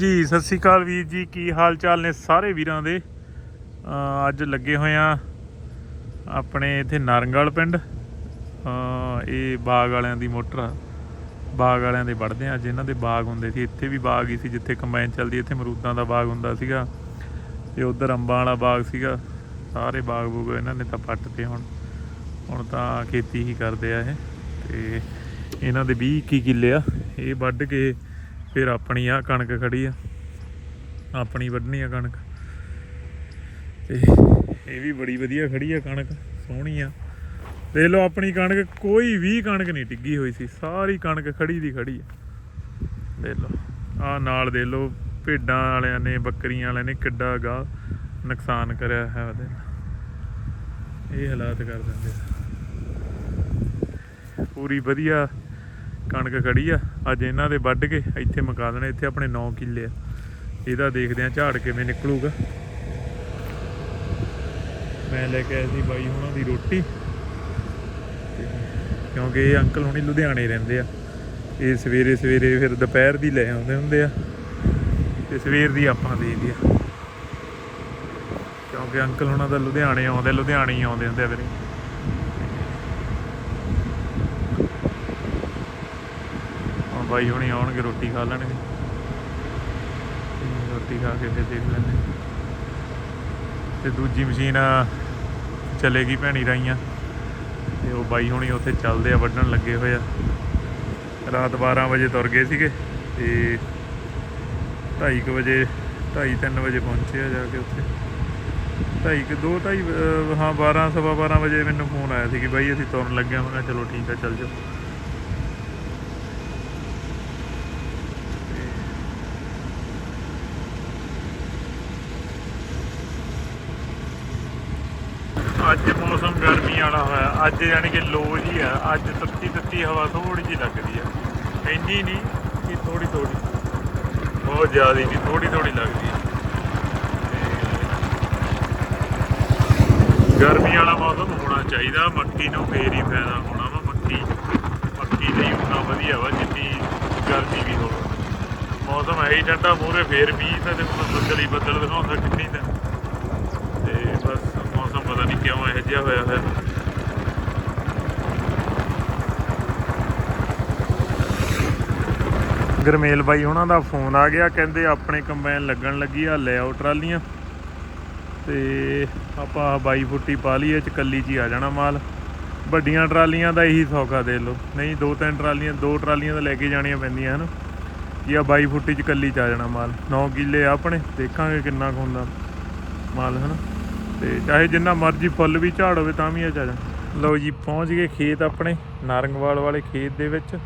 ਜੀ, ਸਤਿ ਸ੍ਰੀ ਅਕਾਲ ਵੀਰ ਜੀ, ਕੀ ਹਾਲ ਚਾਲ ਨੇ ਸਾਰੇ ਵੀਰਾਂ ਦੇ? ਅੱਜ ਲੱਗੇ ਹੋਏ ਆ ਆਪਣੇ ਇੱਥੇ ਨਾਰੰਗਲ ਪਿੰਡ। ਇਹ ਬਾਗ ਵਾਲਿਆਂ ਦੀ ਮੋਟਰ ਆ। ਬਾਗ ਵਾਲਿਆਂ ਦੇ ਵੜਦੇ ਆ ਅੱਜ, ਇਹਨਾਂ ਦੇ ਬਾਗ ਹੁੰਦੇ ਸੀ। ਇੱਥੇ ਵੀ ਬਾਗ ਹੀ ਸੀ, ਜਿੱਥੇ ਕੰਬਾਈਨ ਚੱਲਦੀ, ਇੱਥੇ ਮਰੂਦਾਂ ਦਾ ਬਾਗ ਹੁੰਦਾ ਸੀਗਾ। ਤੇ ਉਧਰ ਅੰਬਾਂ ਵਾਲਾ ਬਾਗ ਸੀਗਾ। ਸਾਰੇ ਬਾਗ ਬੂਗ ਇਹਨਾਂ ਨੇ ਤਾਂ ਪੱਟ ਤੇ ਹੁਣ। ਹੁਣ ਤਾਂ ਖੇਤੀ ਹੀ ਕਰਦੇ ਆ ਇਹ। ਤੇ ਇਹਨਾਂ ਦੇ 20 21 ਕਿੱਲੇ ਆ। ਇਹ ਵੱਢ ਕੇ ਫਿਰ ਆਪਣੀ ਆ ਕਣਕ ਖੜੀ ਆ। ਆਪਣੀ ਵੱਢਣੀ ਆ ਕਣਕ। ਤੇ ਇਹ ਵੀ ਬੜੀ ਵਧੀਆ ਖੜੀ ਆ ਕਣਕ, ਸੋਹਣੀ ਆ। ਦੇਖ ਲਓ ਆਪਣੀ ਕਣਕ, ਕੋਈ ਵੀ ਕਣਕ ਨਹੀਂ ਟਿੱਗੀ ਹੋਈ ਸੀ। ਸਾਰੀ ਕਣਕ ਖੜੀ ਦੀ ਖੜੀ ਆ। ਦੇਖ ਲਓ ਆ ਨਾਲ ਦੇਖ ਲਓ, ਭੇਡਾਂ ਵਾਲਿਆਂ ਨੇ, ਬੱਕਰੀਆਂ ਵਾਲਿਆਂ ਨੇ ਕਿੱਡਾ ਗਾ ਨੁਕਸਾਨ ਕਰਿਆ ਹੈ ਉਹਦੇ ਇਹ ਹਾਲਾਤ ਕਰ ਦਿੰਦੇ ਆ। ਪੂਰੀ ਵਧੀਆ ਕਣਕ ਖੜੀ ਆ। ਅੱਜ ਇਹਨਾਂ ਦੇ ਵੱਢ ਕੇ ਇੱਥੇ ਮੁਕਾ ਦੇਣੇ, ਇੱਥੇ ਆਪਣੇ 9 ਕਿੱਲੇ ਆ। ਇਹਦਾ ਦੇਖਦੇ ਆ ਝਾੜ ਕਿਵੇਂ ਨਿਕਲੂਗਾ। ਮੈਂ ਲੈ ਕੇ ਆਇਆ ਸੀ ਬਾਈ ਹੁਣਾਂ ਦੀ ਰੋਟੀ। ਕਿਉਂਕਿ ਇਹ ਅੰਕਲ ਹੁਣੀ ਲੁਧਿਆਣੇ ਰਹਿੰਦੇ ਆ। ਇਹ ਸਵੇਰੇ ਸਵੇਰੇ ਫਿਰ ਦੁਪਹਿਰ ਦੀ ਲੈ ਆਉਂਦੇ ਹੁੰਦੇ ਆ। ਤੇ ਸਵੇਰ ਦੀ ਆਪਾਂ ਦੇ ਦੀ ਆ ਕਿਉਂਕਿ ਅੰਕਲ ਹੁਣਾਂ ਦਾ ਲੁਧਿਆਣੇ ਆਉਂਦੇ, ਲੁਧਿਆਣੇ ਹੀ ਆਉਂਦੇ ਹੁੰਦੇ ਆ ਫਿਰ ਹੁਣ ਬਾਈ ਹੁਣੀ ਆਉਣਗੇ, ਰੋਟੀ ਖਾ ਲੈਣਗੇ। ਤੇ ਰੋਟੀ ਖਾ ਕੇ ਫਿਰ ਦੇਖ ਲੈਂਦੇ। ਤੇ ਦੂਜੀ ਮਸ਼ੀਨ ਚਲੇਗੀ ਭੈਣੀ ਰਾਈਆਂ। ਤੇ ਉਹ ਬਾਈ ਹੁਣੀ ਉੱਥੇ ਚੱਲਦੇ ਆ, ਵੱਢਣ ਲੱਗੇ ਹੋਏ ਆ। ਰਾਤ 12 ਵਜੇ ਤੁਰ ਗਏ ਸੀਗੇ, ਤੇ 2:30 ਵਜੇ 2:30 3 ਵਜੇ ਪਹੁੰਚੇ ਆ ਜਾ ਕੇ ਉੱਥੇ। ਢਾਈ ਕਿ, ਦੋ ਢਾਈ ਹਾਂ 12 ਸਵਾ 12 ਵਜੇ ਮੈਨੂੰ ਫੋਨ ਆਇਆ ਸੀ ਕਿ ਬਾਈ ਅਸੀਂ ਤੁਰਨ ਲੱਗੇ ਹਾਂ ਮੈਂ ਕਿਹਾ ਚਲੋ ਠੀਕ ਆ, ਚੱਲ ਜਾਓ ਅੱਜ ਮੌਸਮ ਗਰਮੀ ਵਾਲਾ ਹੋਇਆ ਅੱਜ ਯਾਨੀ ਕਿ ਲੋ ਜੀ ਆ, ਅੱਜ ਤੱਤੀ ਤੱਤੀ ਹਵਾ ਥੋੜੀ ਜੀ ਲੱਗਦੀ ਆ। ਇੰਨੀ ਨਹੀਂ ਕਿ ਥੋੜੀ ਥੋੜੀ ਬਹੁਤ ਜ਼ਿਆਦਾ ਨਹੀਂ ਥੋੜੀ ਥੋੜੀ ਲੱਗਦੀ ਆ। ਗਰਮੀ ਵਾਲਾ ਮੌਸਮ ਹੋਣਾ ਚਾਹੀਦਾ, ਮੱਕੀ ਨੂੰ ਫੇਰ ਹੀ ਫਾਇਦਾ ਹੋਣਾ ਵਾ, ਮੱਕੀ। ਮੱਕੀ ਲਈ ਉਨਾ ਵਧੀਆ ਵਾ, ਜਿੰਨੀ ਗਰਮੀ ਵੀ ਹੋਵੇ। ਮੌਸਮ ਹੈ ਹੀ ਠੰਡਾ ਮੂਰੇ ਫੇਰ ਮੀਂਹ ਤਾਂ ਦੇਖੋ ਬੱਦਲ ਹੀ ਬੱਦਲ ਦਿਖਾਉਂਦਾ ਕਿੰਨੀ ਦਾ ਤੇ ਬਸ ਮੌਸਮ ਪਤਾ ਨਹੀਂ ਕਿਉਂ ਇਹੋ ਜਿਹਾ ਹੋਇਆ ਹੋਇਆ। ਗਰਮੇਲ ਬਾਈ ਉਹਨਾਂ ਦਾ ਫੋਨ ਆ ਗਿਆ, ਕਹਿੰਦੇ ਆਪਣੇ ਕੰਬਾਈਨ ਲੱਗਣ ਲੱਗੀ ਆ ਲੈ ਆਓ ਟਰਾਲੀਆਂ। ਤੇ ਆਪਾਂ 22 ਫੁੱਟੀ ਪਾ ਲਈ ਇਹ ਚ ਕੱਲੀ ਚ ਹੀ ਆ ਜਾਣਾ ਮਾਲ। ਵੱਡੀਆਂ ਟਰਾਲੀਆਂ ਦਾ ਇਹੀ ਸੌਖਾ ਦੇ ਲਓ। ਨਹੀਂ ਦੋ ਤਿੰਨ ਟਰਾਲੀਆਂ, ਦੋ ਟਰਾਲੀਆਂ ਤਾਂ ਲੈ ਕੇ ਜਾਣੀਆਂ ਪੈਂਦੀਆਂ, ਹਨ? ਕੀ ਆ 22 ਫੁੱਟੀ ਚ ਕੱਲੀ ਚ ਆ ਜਾਣਾ ਮਾਲ। 9 ਕਿੱਲੇ ਆਪਣੇ, ਦੇਖਾਂਗੇ ਕਿੰਨਾ ਕੁ ਹੁੰਦਾ ਮਾਲ, ਹਨ? ਤੇ ਚਾਹੇ ਜਿੰਨਾ ਮਰਜ਼ੀ ਫੁੱਲ ਵੀ ਝਾੜ ਹੋਵੇ, ਤਾਂ ਵੀ ਆ ਜਾ ਲਓ ਜੀ, ਪਹੁੰਚ ਗਏ ਖੇਤ ਆਪਣੇ, ਨਾਰੰਗਵਾਲ ਵਾਲੇ ਖੇਤ ਦੇ ਵਿੱਚ।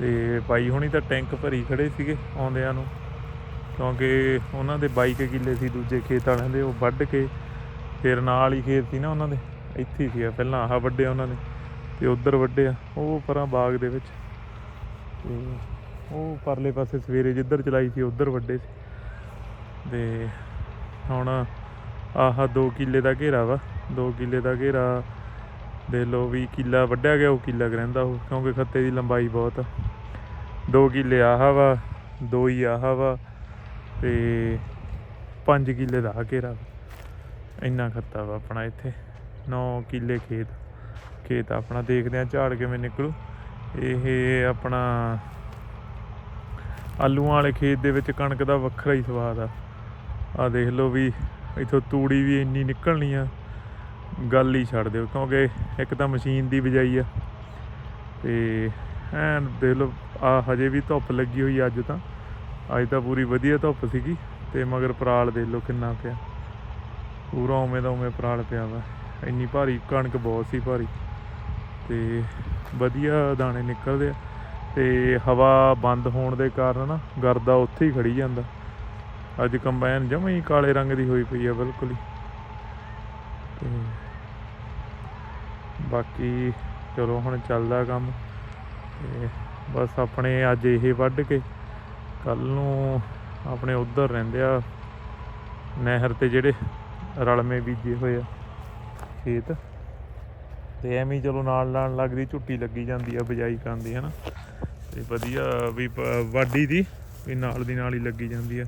ਤੇ ਬਾਈ ਹੁਣੀ ਤਾਂ ਟੈਂਕ ਭਰੀ ਖੜੇ ਸੀਗੇ ਆਉਂਦਿਆਂ ਨੂੰ, ਕਿਉਂਕਿ ਉਹਨਾਂ ਦੇ 22 ਕਿੱਲੇ ਸੀ ਦੂਜੇ ਖੇਤ ਵਾਲਿਆਂ ਦੇ, ਉਹ ਵੱਢ ਕੇ ਫਿਰ ਨਾਲ ਹੀ ਖੇਤ ਸੀ ਨਾ ਉਹਨਾਂ ਦੇ, ਇੱਥੇ ਹੀ ਸੀਗਾ ਪਹਿਲਾਂ ਆਹ ਵੱਢਿਆ ਉਹਨਾਂ ਨੇ ਤੇ ਉਧਰ ਵੱਢਿਆ ਉਹ ਪਰਾਂ ਬਾਗ ਦੇ ਵਿੱਚ ਤੇ ਉਹ ਪਰਲੇ ਪਾਸੇ ਸਵੇਰੇ ਜਿੱਧਰ ਚਲਾਈ ਸੀ ਉਧਰ ਵੱਡੇ ਸੀ। ਤੇ ਹੁਣ ਆਹ 2 ਕਿੱਲੇ ਦਾ ਘੇਰਾ ਵਾ 2 ਕਿੱਲੇ ਦਾ ਘੇਰਾ ਦੇ ਲੋ ਵੀ ਕਿੱਲਾ ਵੱਢਿਆ ਗਿਆ, ਉਹ ਕਿੱਲਾ ਕੁ ਰਹਿੰਦਾ ਉਹ, ਕਿਉਂਕਿ ਖੱਤੇ ਦੀ ਲੰਬਾਈ ਬਹੁਤ ਆ। ਦੋ ਕਿੱਲੇ ਆਹ ਵਾ, ਦੋ ਹੀ ਆਹ ਵਾ, ਤੇ 5 ਕਿੱਲੇ ਦਾ ਘੇਰਾ ਵਾ। ਇੰਨਾ ਖੱਤਾ ਵਾ ਆਪਣਾ ਇੱਥੇ 9 ਕਿੱਲੇ ਖੇਤ ਖੇਤ ਆਪਣਾ ਦੇਖਦੇ ਆ, ਝਾੜ ਕਿਵੇਂ ਨਿਕਲੂ। ਇਹ ਆਪਣਾ ਆਲੂਆਂ ਵਾਲੇ ਖੇਤ ਦੇ ਵਿੱਚ ਕਣਕ ਦਾ ਵੱਖਰਾ ਹੀ ਸਵਾਦ ਆ। ਆ ਦੇਖ ਲਓ ਵੀ, ਇਥੋਂ ਤੂੜੀ ਵੀ ਇੰਨੀ ਨਿਕਲਣੀ ਆ। ਗੱਲ ਹੀ ਛੱਡ ਦਿਓ, ਕਿਉਂਕਿ ਇੱਕ ਤਾਂ ਮਸ਼ੀਨ ਦੀ ਬਿਜਾਈ ਆ। ਤੇ ਐਨ ਦੇਖ ਲਓ ਆ ਹਜੇ ਵੀ ਧੁੱਪ ਲੱਗੀ ਹੋਈ ਅੱਜ ਤਾਂ। ਅੱਜ ਤਾਂ ਪੂਰੀ ਵਧੀਆ ਧੁੱਪ ਸੀਗੀ, ਤੇ ਮਗਰ ਪਰਾਲ ਦੇਖ ਲਓ ਕਿੰਨਾ ਪਿਆ। ਪੂਰਾ ਉਵੇਂ ਦਾ ਉਵੇਂ ਪਰਾਲ ਪਿਆ ਵਾ। ਇੰਨੀ ਭਾਰੀ ਕਣਕ ਬਹੁਤ ਸੀ ਭਾਰੀ। ਤੇ ਵਧੀਆ ਦਾਣੇ ਨਿਕਲਦੇ ਆ। ਤੇ ਹਵਾ ਬੰਦ ਹੋਣ ਦੇ ਕਾਰਨ ਨਾ, ਗਰਦਾ ਉੱਥੇ ਹੀ ਖੜੀ ਜਾਂਦਾ। ਅੱਜ ਕੰਬਾਈਨ ਜਮਾ ਹੀ ਕਾਲੇ ਰੰਗ ਦੀ ਹੋਈ ਪਈ ਆ, ਬਿਲਕੁਲ ਹੀ ਤੇ ਬਾਕੀ ਚਲੋ ਹੁਣ ਚੱਲਦਾ ਕੰਮ ਤੇ ਬਸ ਆਪਣੇ ਅੱਜ ਇਹ ਵੱਢ ਕੇ ਕੱਲ ਨੂੰ ਆਪਣੇ ਉਧਰ ਰਹਿੰਦੇ ਆ ਨਹਿਰ ਤੇ ਜਿਹੜੇ ਰਲਮੇ ਬੀਜੇ ਹੋਏ ਆ ਖੇਤ। ਤੇ ਐਵੇਂ ਚਲੋ ਨਾਲ ਨਾਲ ਲੱਗਦੀ ਝੁੱਟੀ ਲੱਗੀ ਜਾਂਦੀ ਆ, ਬਜਾਈ ਕਰਨ ਦੀ ਹਨਾ। ਤੇ ਵਧੀਆ ਵੀ ਵਾਢੀ ਦੀ ਵੀ ਨਾਲ ਦੀ ਨਾਲ ਹੀ ਲੱਗੀ ਜਾਂਦੀ ਆ।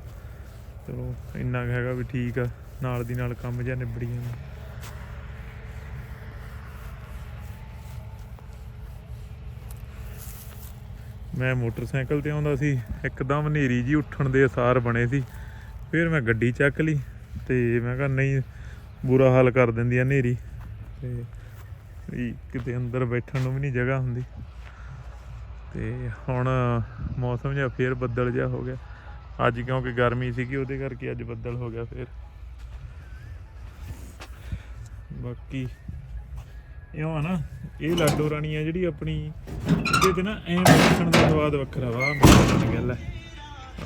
ਚਲੋ ਇੰਨਾ ਕੁ ਹੈਗਾ ਵੀ ਠੀਕ ਆ, ਨਾਲ ਦੀ ਨਾਲ ਕੰਮ ਜਾਂ ਨਿਬੜੀ ਜਾਂਦਾ। ਮੈਂ ਮੋਟਰਸਾਈਕਲ ਤੇ ਆਉਂਦਾ ਸੀ, ਇੱਕਦਮ ਹਨੇਰੀ ਜੀ ਉੱਠਣ ਦੇ ਅਸਾਰ ਬਣੇ ਸੀ। ਫਿਰ ਮੈਂ ਗੱਡੀ ਚੱਕ ਲਈ ਤੇ ਮੈਂ ਕਿਹਾ, ਨਹੀਂ, ਬੁਰਾ ਹਾਲ ਕਰ ਦਿੰਦੀ ਆ ਹਨੇਰੀ। ਤੇ ਵੀ ਕਿਤੇ ਅੰਦਰ ਬੈਠਣ ਨੂੰ ਵੀ ਨਹੀਂ ਜਗ੍ਹਾ ਹੁੰਦੀ। ਤੇ ਹੁਣ ਮੌਸਮ ਜਿਹਾ ਫੇਰ ਬੱਦਲ ਜਿਹਾ ਹੋ ਗਿਆ। ਅੱਜ ਕਿਉਂਕਿ ਗਰਮੀ ਸੀਗੀ, ਉਹਦੇ ਕਰਕੇ ਅੱਜ ਬੱਦਲ ਹੋ ਗਿਆ ਫੇਰ। ਬਾਕੀ ਇਹ ਆ ਨਾ, ਇਹ ਲਾਡੋ ਰਾਣੀ ਆ ਜਿਹੜੀ ਆਪਣੀ ਇਹਦੇ ਤੇ ਨਾ ਐਂ ਦੇਖਣ ਦਾ ਸਵਾਦ ਵੱਖਰਾ ਵਾ ਮੇਜ਼ ਬਣ ਗਿਆ ਲੈ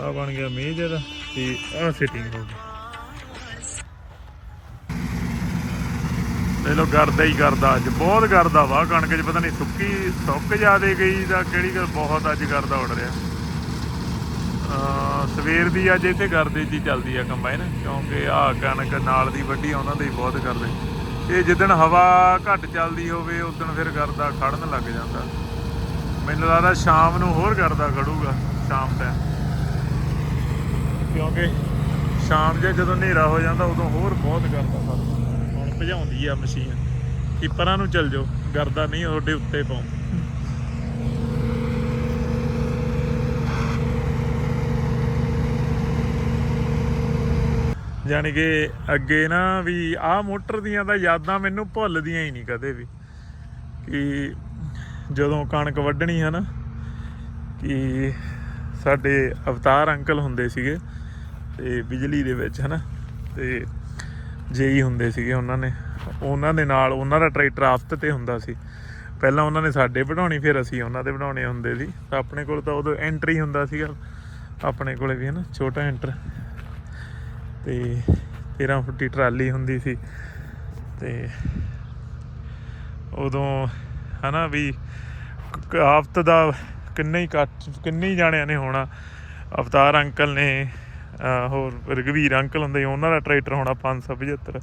ਆ ਬਣ ਗਿਆ ਮੇਜ਼ ਇਹਦਾ ਤੇ ਆ ਸਿਟਿੰਗ ਹੋ ਗਈ। ਲੈ ਲੋ ਕਰਦਾ ਹੀ ਕਰਦਾ ਅੱਜ, ਬਹੁਤ ਕਰਦਾ ਵਾ, ਕਣਕ 'ਚ ਪਤਾ ਨਹੀਂ ਸੁੱਕੀ, ਸੁੱਕ ਜਾਦੇ ਗਈ ਜਾਂ ਕਿਹੜੀ ਗੱਲ, ਬਹੁਤ ਅੱਜ ਕਰਦਾ ਉੱਡ ਰਿਹਾ। ਅਹ ਸਵੇਰ ਦੀ ਅੱਜ ਇੱਥੇ ਕਰਦੇ ਜੀ ਚੱਲਦੀ ਆ ਕੰਬਾਈਨ ਕਿਉਂਕਿ ਆ ਕਣਕ ਨਾਲ ਦੀ ਵੱਡੀ ਉਹਨਾਂ ਦੇ ਬਹੁਤ ਕਰਦੇ ਇਹ ਜਿੱਦਣ ਹਵਾ ਘੱਟ ਚੱਲਦੀ ਹੋਵੇ, ਉਦੋਂ ਫਿਰ ਕਰਦਾ ਖੜਨ ਲੱਗ ਜਾਂਦਾ। ਮੈਨੂੰ ਲੱਗਦਾ ਸ਼ਾਮ ਨੂੰ ਹੋਰ ਕਰਦਾ ਖੜੂਗਾ ਸ਼ਾਮ ਟਾਈਮ ਕਿਉਂਕਿ ਸ਼ਾਮ ਜੇ ਜਦੋਂ ਹਨੇਰਾ ਹੋ ਜਾਂਦਾ, ਉਦੋਂ ਹੋਰ ਬਹੁਤ ਕਰਦਾ ਖੜਦਾ ਹੁਣ ਭਜਾਉਂਦੀ ਆ ਮਸ਼ੀਨ। ਕਿ ਪਰਾਂ ਨੂੰ ਚੱਲ ਜਾਓ, ਗਰਦਾ ਨਹੀਂ, ਤੁਹਾਡੇ ਉੱਤੇ ਪਾਉ ਯਾਨੀ ਕਿ ਅੱਗੇ ਨਾ ਵੀ ਆਹ ਮੋਟਰ ਦੀਆਂ ਤਾਂ ਯਾਦਾਂ ਮੈਨੂੰ ਭੁੱਲਦੀਆਂ ਹੀ ਨਹੀਂ ਕਦੇ ਵੀ। ਕਿ ਜਦੋਂ ਕਣਕ ਵੱਢਣੀ ਹੈ ਨਾ, ਕਿ ਸਾਡੇ ਅਵਤਾਰ ਅੰਕਲ ਹੁੰਦੇ ਸੀਗੇ ਤੇ ਬਿਜਲੀ ਦੇ ਵਿੱਚ ਹਨਾ ਤੇ ਜੇਈ ਹੁੰਦੇ ਸੀਗੇ ਉਹਨਾਂ ਨੇ। ਉਹਨਾਂ ਦੇ ਨਾਲ ਉਹਨਾਂ ਦਾ ਟਰੈਕਟਰ ਆਫਤ ਤੇ ਹੁੰਦਾ ਸੀ। ਪਹਿਲਾਂ ਉਹਨਾਂ ਨੇ ਸਾਡੇ ਬਣਾਉਣੀ, ਫਿਰ ਅਸੀਂ ਉਹਨਾਂ ਦੇ ਬਣਾਉਣੇ ਹੁੰਦੇ ਸੀ। ਤਾਂ ਆਪਣੇ ਕੋਲ ਤਾਂ ਉਦੋਂ ਐਂਟਰੀ ਹੁੰਦਾ ਸੀਗਾ, ਆਪਣੇ ਕੋਲੇ ਵੀ ਹਨਾ ਛੋਟਾ ਐਂਟਰ ਤੇ 13 ਫੁੱਟੀ ਟਰਾਲੀ ਹੁੰਦੀ ਸੀ। ਤੇ ਉਦੋਂ ਹਨਾ ਵੀ ਕ- ਆਫਤ ਦਾ ਕਿੰਨੇ ਹੀ ਕੱਟ, ਕਿੰਨੇ ਹੀ ਜਾਣਿਆਂ ਨੇ ਹੋਣਾ। ਅਵਤਾਰ ਅੰਕਲ ਨੇ ਹੋਰ ਰਗਵੀਰ ਅੰਕਲ ਹੁੰਦੇ ਉਹਨਾਂ ਦਾ ਟਰੈਕਟਰ ਹੋਣਾ 575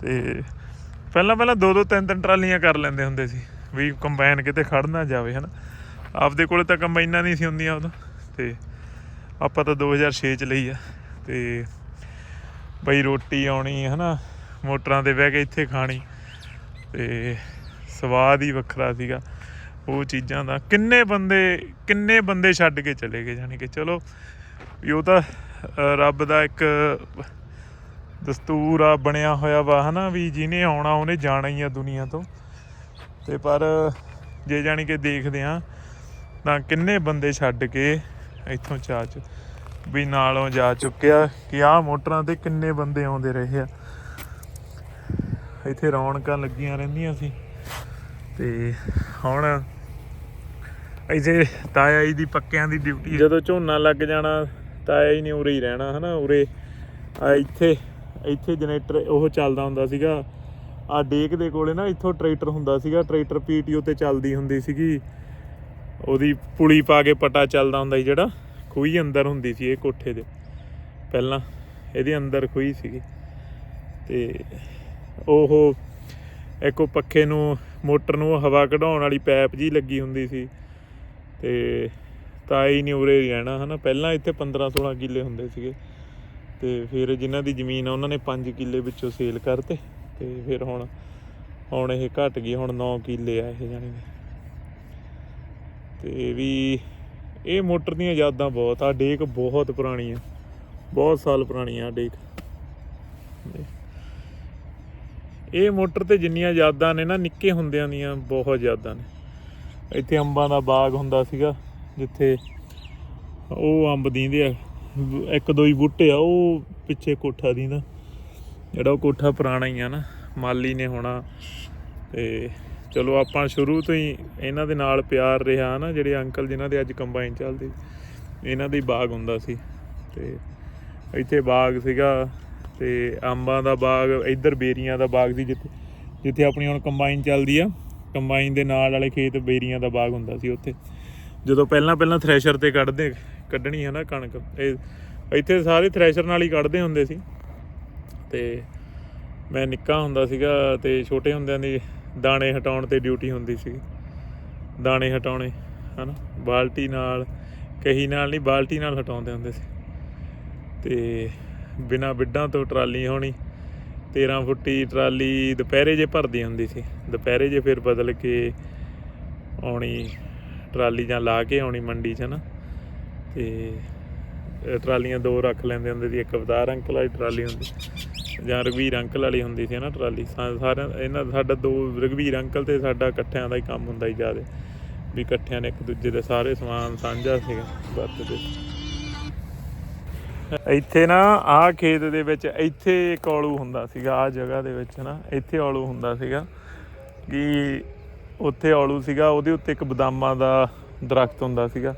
ਤੇ ਪਹਿਲਾਂ ਪਹਿਲਾਂ ਦੋ ਦੋ ਤਿੰਨ ਤਿੰਨ ਟਰਾਲੀਆਂ ਕਰ ਲੈਂਦੇ ਹੁੰਦੇ ਸੀ, ਵੀ ਕੰਬਾਈਨ ਕਿਤੇ ਖੜ ਨਾ ਜਾਵੇ, ਹਨਾ। ਆਪਦੇ ਕੋਲੇ ਤਾਂ ਕੰਬਾਈਨਾਂ ਨਹੀਂ ਸੀ ਹੁੰਦੀਆਂ ਉਦੋਂ, ਤੇ ਆਪਾਂ ਤਾਂ 2006 ਚ ਲਈ ਆ। ਤੇ ਬਈ ਰੋਟੀ ਆਉਣੀ, ਹਨਾ, ਮੋਟਰਾਂ ਤੇ ਬਹਿ ਕੇ ਇੱਥੇ ਖਾਣੀ, ਤੇ ਸਵਾਦ ਹੀ ਵੱਖਰਾ ਸੀਗਾ। ਉਹ ਚੀਜ਼ਾਂ ਦਾ ਕਿੰਨੇ ਬੰਦੇ ਕਿੰਨੇ ਬੰਦੇ ਛੱਡ ਕੇ ਚਲੇ ਗਏ ਜਾਨੀ ਕਿ ਚਲੋ, ਵੀ ਉਹ ਤਾਂ ਰੱਬ ਦਾ ਇੱਕ ਦਸਤੂਰ ਆ, ਬਣਿਆ ਹੋਇਆ ਵਾ, ਹਨਾ, ਵੀ ਜਿਹਨੇ ਆਉਣਾ, ਉਹਨੇ ਜਾਣਾ ਹੀ ਆ ਦੁਨੀਆ ਤੋਂ। ਤੇ ਪਰ ਜੇ ਜਾਣੀ ਕਿ ਦੇਖਦੇ ਆ ਤਾਂ ਕਿੰਨੇ ਬੰਦੇ ਛੱਡ ਕੇ ਇੱਥੋਂ ਚਾਚ ਵੀ ਨਾਲੋਂ ਜਾ ਚੁੱਕਿਆ ਕਿ ਆਹ ਮੋਟਰਾਂ ਤੇ ਕਿੰਨੇ ਬੰਦੇ ਆਉਂਦੇ ਰਹੇ ਆ। ਇੱਥੇ ਰੌਣਕਾਂ ਲੱਗੀਆਂ ਰਹਿੰਦੀਆਂ ਸੀ। ਤੇ ਹੁਣ ਇੱਥੇ ਤਾਇਆ ਜੀ ਦੀ ਪੱਕਿਆਂ ਦੀ ਡਿਊਟੀ ਜਦੋਂ ਝੋਨਾ ਲੱਗ ਜਾਣਾ, ਤਾਇਆ ਜੀ ਨੇ ਉਰੇ ਹੀ ਰਹਿਣਾ, ਹਨਾ, ਉਰੇ। ਆ ਇੱਥੇ ਇੱਥੇ ਜਨਰੇਟਰ ਉਹ ਚੱਲਦਾ ਹੁੰਦਾ ਸੀਗਾ। ਆ ਡੇਕ ਦੇ ਕੋਲੇ ਨਾ ਇੱਥੋਂ ਟਰੈਕਟਰ ਹੁੰਦਾ ਸੀਗਾ, ਟਰੈਕਟਰ ਪੀਟੀਓ ਤੇ ਚੱਲਦੀ ਹੁੰਦੀ ਸੀਗੀ। ਉਹਦੀ ਪੁਲੀ ਪਾ ਕੇ ਪਟਾ ਚੱਲਦਾ ਹੁੰਦਾ ਸੀ ਜਿਹੜਾ, ਖੂਹੀ ਅੰਦਰ ਹੁੰਦੀ ਸੀ ਇਹ ਕੋਠੇ ਦੇ। ਪਹਿਲਾਂ ਇਹਦੇ ਅੰਦਰ ਖੂਹੀ ਸੀਗੀ। ਤੇ ਉਹ ਇੱਕ ਉਹ ਪੱਖੇ ਨੂੰ, ਮੋਟਰ ਨੂੰ ਹਵਾ ਕਢਾਉਣ ਵਾਲੀ ਪਾਈਪ ਜੀ ਲੱਗੀ ਹੁੰਦੀ ਸੀ। ਤੇ ਤਾਈ ਨਹੀਂ ਉਰੇ ਹੀ ਰਹਿਣਾ, ਹਨਾ? ਪਹਿਲਾਂ ਇੱਥੇ 15 16 ਕਿੱਲੇ ਹੁੰਦੇ ਸੀਗੇ। ਤੇ ਫਿਰ ਜਿਨ੍ਹਾਂ ਦੀ ਜ਼ਮੀਨ ਆ, ਉਹਨਾਂ ਨੇ 5 ਕਿੱਲੇ ਵਿੱਚੋਂ ਸੇਲ ਕਰਤੇ। ਤੇ ਫਿਰ ਹੁਣ ਹੁਣ ਇਹ ਘਟ ਗਈ, ਹੁਣ 9 ਕਿੱਲੇ ਆ ਇਹ ਜਾਣੀ ਕਿ। ਤੇ ਵੀ, ਇਹ ਮੋਟਰ ਦੀਆਂ ਯਾਦਾਂ ਬਹੁਤ ਆ। ਡੇਕ ਬਹੁਤ ਪੁਰਾਣੀ ਆ। ਬਹੁਤ ਸਾਲ ਪੁਰਾਣੀ ਆ ਡੇਕ। ਇਹ ਮੋਟਰ ਤੇ ਜਿੰਨੀਆਂ ਯਾਦਾਂ ਨੇ ਨਾ, ਨਿੱਕੇ ਹੁੰਦਿਆਂ ਦੀਆਂ ਬਹੁਤ ਯਾਦਾਂ ਨੇ। ਇੱਥੇ ਅੰਬਾਂ ਦਾ ਬਾਗ ਹੁੰਦਾ ਸੀਗਾ, ਜਿੱਥੇ ਉਹ ਅੰਬ ਦੀਂਦੇ ਆ। ਇੱਕ ਦੋ ਹੀ ਬੂਟੇ ਆ, ਉਹ ਪਿੱਛੇ ਕੋਠਾ ਦੀਂਦਾ। ਜਿਹੜਾ ਉਹ ਕੋਠਾ ਪੁਰਾਣਾ ਹੀ ਆ ਨਾ, ਮਾਲੀ ਨੇ ਹੋਣਾ। ਤੇ ਚਲੋ ਆਪਾਂ ਸ਼ੁਰੂ ਤੋਂ ਹੀ ਇਹਨਾਂ ਦੇ ਨਾਲ ਪਿਆਰ ਰਿਹਾ ਨਾ, ਜਿਹੜੇ ਅੰਕਲ ਜਿਨ੍ਹਾਂ ਦੇ ਅੱਜ ਕੰਬਾਈਨ ਚੱਲਦੀ। ਇਹਨਾਂ ਦੇ ਹੀ ਬਾਗ ਹੁੰਦਾ ਸੀ। ਤੇ ਇੱਥੇ ਬਾਗ ਸੀਗਾ ਤੇ ਅੰਬਾਂ ਦਾ ਬਾਗ, ਇੱਧਰ ਬੇਰੀਆਂ ਦਾ ਬਾਗ ਸੀ ਜਿੱਥੇ ਜਿੱਥੇ ਆਪਣੀ ਹੁਣ ਕੰਬਾਈਨ ਚੱਲਦੀ ਆ। ਕੰਬਾਈਨ ਦੇ ਨਾਲ ਵਾਲੇ ਖੇਤ ਬੇਰੀਆਂ ਦਾ ਬਾਗ ਹੁੰਦਾ ਸੀ ਉੱਥੇ। ਜਦੋਂ ਪਹਿਲਾਂ ਪਹਿਲਾਂ ਥ੍ਰੈਸ਼ਰ ਤੇ ਕੱਢਦੇ, ਕੱਢਣੀ ਹੈ ਨਾ ਕਣਕ, ਇਹ ਇੱਥੇ ਸਾਰੇ ਥ੍ਰੈਸ਼ਰ ਨਾਲ ਹੀ ਕੱਢਦੇ ਹੁੰਦੇ ਸੀ। ਤੇ ਮੈਂ ਨਿੱਕਾ ਹੁੰਦਾ ਸੀਗਾ ਤੇ ਛੋਟੇ ਹੁੰਦਿਆਂ ਦੀ ਦਾਣੇ ਹਟਾਉਣ ਤੇ ਡਿਊਟੀ ਹੁੰਦੀ ਸੀ। ਦਾਣੇ ਹਟਾਉਣੇ, ਹਨਾ? ਬਾਲਟੀ ਨਾਲ, ਕਹੀ ਨਾਲ ਨਹੀਂ, ਬਾਲਟੀ ਨਾਲ ਹਟਾਉਂਦੇ ਹੁੰਦੇ ਸੀ। ਤੇ ਬਿਨਾ ਬਿੱਡਾਂ ਤੋਂ ਟਰਾਲੀ ਹੋਣੀ। 13 ਫੁੱਟੀ ਟਰਾਲੀ ਦੁਪਹਿਰੇ ਜੇ ਭਰਦੀ ਹੁੰਦੀ ਸੀ। ਦੁਪਹਿਰੇ ਜੇ ਫਿਰ ਬਦਲ ਕੇ ਆਉਣੀ, ਟਰਾਲੀ ਜਾਂ ਲਾ ਕੇ ਆਉਣੀ ਮੰਡੀ 'ਚ ਨਾ ਤੇ ਟਰਾਲੀਆਂ ਦੋ ਰੱਖ ਲੈਂਦੇ ਹੁੰਦੇ ਸੀ, ਇੱਕ ਅਵਤਾਰ ਅੰਕਲ ਵਾਲੀ ਟਰਾਲੀ ਹੁੰਦੀ ਜਾਂ ਰਘਵੀਰ ਅੰਕਲ ਵਾਲੀ ਹੁੰਦੀ ਸੀ ਨਾ ਟਰਾਲੀ। ਸਾਰਿਆਂ ਇਹਨਾਂ ਸਾਡਾ ਦੋ, ਰਘਵੀਰ ਅੰਕਲ ਤੇ ਸਾਡਾ ਇਕੱਠਿਆਂ ਦਾ ਹੀ ਕੰਮ ਹੁੰਦਾ ਸੀ ਜ਼ਿਆਦਾ। ਵੀ ਇਕੱਠਿਆਂ ਨੇ ਇੱਕ ਦੂਜੇ ਦੇ ਸਾਰੇ ਸਮਾਨ ਸਾਂਝਾ ਸੀਗਾ। ਵਰਤਦੇ ਇੱਥੇ ਨਾ ਆਹ ਖੇਤ ਦੇ ਵਿੱਚ ਇੱਥੇ ਇੱਕ ਔਲੂ ਹੁੰਦਾ ਸੀਗਾ ਆਹ ਜਗ੍ਹਾ ਦੇ ਵਿੱਚ ਨਾ, ਇੱਥੇ ਔਲੂ ਹੁੰਦਾ ਸੀਗਾ ਕਿ ਉੱਥੇ ਔਲੂ ਸੀਗਾ, ਉਹਦੇ ਉੱਤੇ ਇੱਕ ਬਦਾਮਾਂ ਦਾ ਦਰਖਤ ਹੁੰਦਾ ਸੀਗਾ।